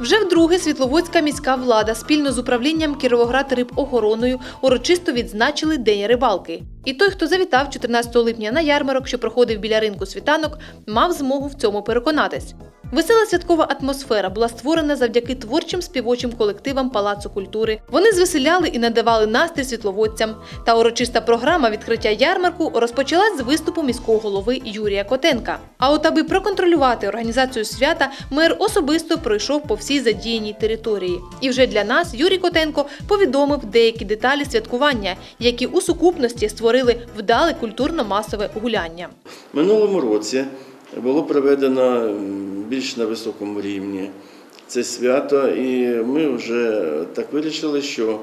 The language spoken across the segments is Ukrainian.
Вже вдруге Світловодська міська влада спільно з управлінням Кіровоград рибохороною урочисто відзначили День рибалки. І той, хто завітав 14 липня на ярмарок, що проходив біля ринку світанок, мав змогу в цьому переконатись. Весела святкова атмосфера була створена завдяки творчим співочим колективам Палацу культури. Вони звеселяли і надавали настрій світловодцям. Та урочиста програма відкриття ярмарку розпочалась з виступу міського голови Юрія Котенка. А от аби проконтролювати організацію свята, мер особисто пройшов по всій задіяній території. І вже для нас Юрій Котенко повідомив деякі деталі святкування, які у сукупності створили вдале культурно-масове гуляння. Минулому році було проведено більш на високому рівні це свято, і ми вже так вирішили, що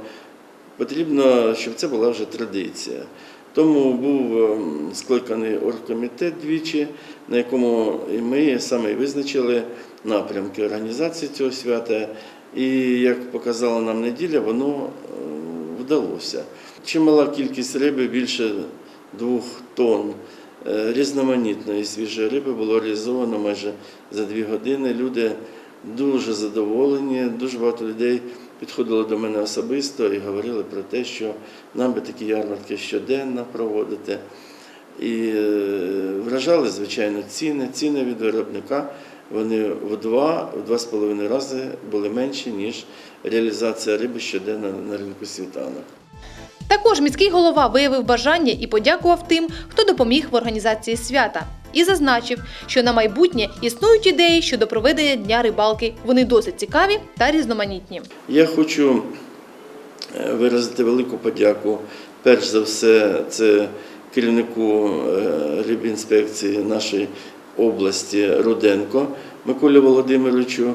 потрібно, щоб це була вже традиція. Тому був ем, скликаний оргкомітет двічі, на якому ми саме визначили напрямки організації цього свята. І як показала нам неділя, воно е, вдалося. Чимала кількість риби, більше двох тонн різноманітної свіжої риби було реалізовано майже за дві години. Люди дуже задоволені, дуже багато людей підходило до мене особисто і говорили про те, що нам би такі ярмарки щоденно проводити. І е, вражали, звичайно, ціни. Ціни від виробника вони в два, в два з половиною рази були менші, ніж реалізація риби щоденно на ринку світанок. Також міський голова виявив бажання і подякував тим, хто допоміг в організації свята. І зазначив, що на майбутнє існують ідеї щодо проведення дня рибалки. Вони досить цікаві та різноманітні. Я хочу е, виразити велику подяку. Перш за все, це керівнику е, рибінспекції нашої області Руденко Миколі Володимировичу.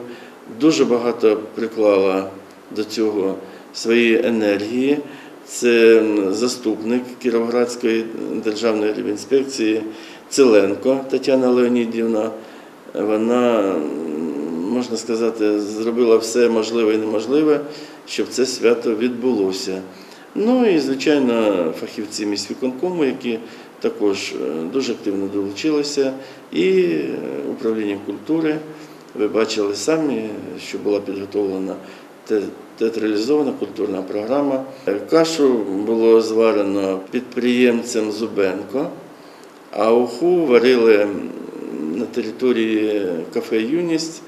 Дуже багато приклала до цього своєї енергії. Це заступник Кіровоградської державної рибінспекції Циленко Тетяна Леонідівна. Вона, можна сказати, зробила все можливе і неможливе, щоб це свято відбулося. Ну і, звичайно, фахівці міськвиконкому, які також е, дуже активно долучилися, і е, управління культури. Ви бачили самі, що була підготовлена театралізована культурна програма. Кашу було зварено підприємцем Зубенко, а уху варили на території кафе Юність,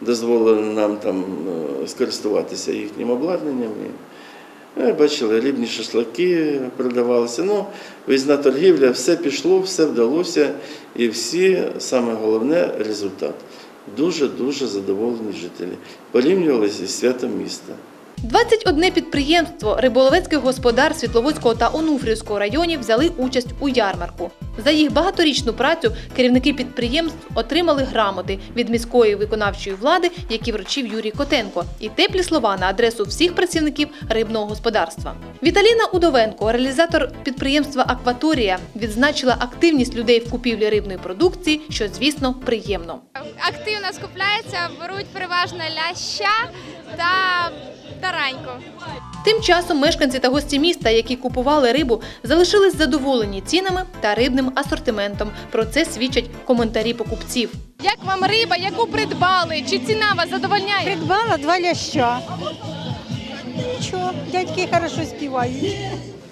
дозволили нам там е, скористуватися їхнім обладнанням. Е, Бачили, рибні шашлики продавалися. Ну, виїзна торгівля, все пішло, все вдалося, і всі, саме головне, результат. Дуже-дуже задоволені жителі. Порівнювалися зі святом міста. 21 підприємство риболовецьких господар Світловодського та Онуфрівського районів взяли участь у ярмарку. За їх багаторічну працю керівники підприємств отримали грамоти від міської виконавчої влади, які вручив Юрій Котенко, і теплі слова на адресу всіх працівників рибного господарства. Віталіна Удовенко, реалізатор підприємства Акваторія, відзначила активність людей в купівлі рибної продукції, що звісно приємно. активно скупляються, беруть переважно ляща та тараньку. Тим часом мешканці та гості міста, які купували рибу, залишились задоволені цінами та рибним асортиментом. Про це свідчать коментарі покупців. Як вам риба, яку придбали? Чи ціна вас задовольняє? Придбала два ляща. Нічого, дядьки хорошо співають.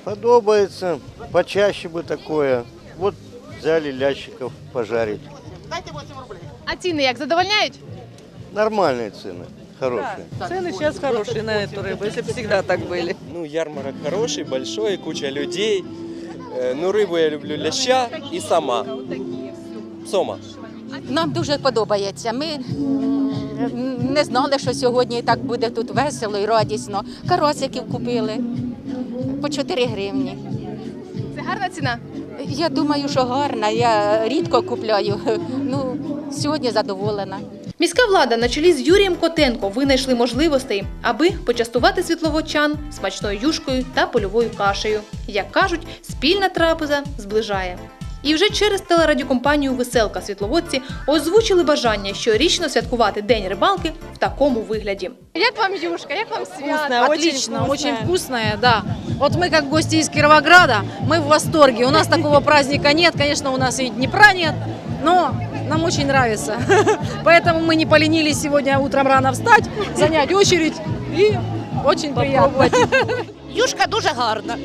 Подобается, почаще бы такое. Вот взяли лящиков пожарить. А ціни як задовольняють? Нормальные цены, хорошие. Цены сейчас хорошие на эту рыбу, если бы всегда так были. Ну, ярмарок хороший, большой, куча людей. Э, Ну, рыбу я люблю ляща и сама. Сома. Нам дуже подобається. Ми м, не знали, що сьогодні так буде тут весело і радісно. Каросиків купили по 4 гривні. Це гарна ціна. Я думаю, що гарна. Я рідко купляю. Ну, сьогодні задоволена. Міська влада на чолі з Юрієм Котенко винайшли можливостей, аби почастувати світловодчан смачною юшкою та польовою кашею. Як кажуть, спільна трапеза зближає. І вже через телерадіокомпанію Веселка світловодці озвучили бажання щорічно святкувати День рибалки в такому вигляді. Як вам юшка, як вам свято? Отлично, очень вкусная, да. Вот мы как гости из Кировограда, мы в восторге. У нас такого праздника нет, конечно, у нас и Днепра нет. Но нам очень нравится. Поэтому мы не поленились сегодня утром рано встать, занять очередь и очень приятно. Юшка дуже гарна.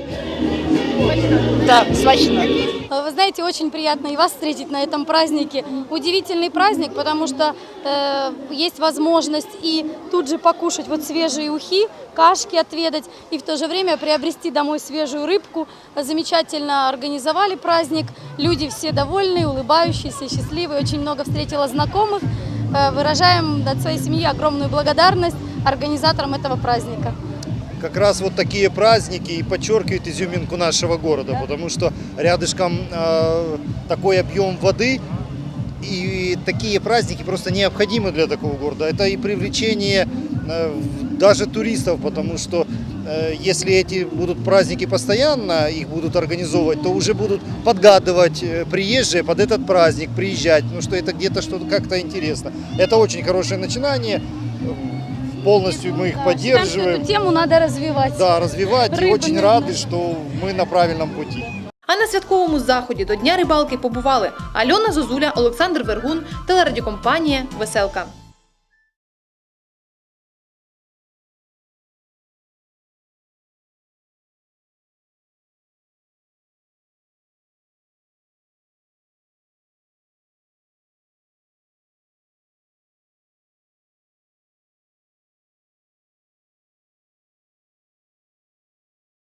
Так, смачно. Вы знаете, очень приятно и вас встретить на этом празднике. Удивительный праздник, потому что э, есть возможность и тут же покушать вот свежие ухи, кашки отведать, и в то же время приобрести домой свежую рыбку. Замечательно организовали праздник, люди все довольные, улыбающиеся, счастливые. Очень много встретила знакомых. Э, выражаем от своей семьи огромную благодарность организаторам этого праздника. Как раз вот такие праздники и подчеркивают изюминку нашего города, потому что рядышком э, такой объем воды и такие праздники просто необходимы для такого города. Это и привлечение э, даже туристов, потому что э, если эти будут праздники постоянно, их будут организовывать, то уже будут подгадывать э, приезжие под этот праздник, приезжать, ну что это где-то что-то как-то интересно. Это очень хорошее начинание, полностью мы их Считаем, что поддерживаем. эту тему надо развивать. Да, развивать и Рыбу очень не рады, что мы на правильном пути. А на святковому заході до Дня рибалки побували Альона Зозуля, Олександр Вергун, телерадіокомпанія Веселка.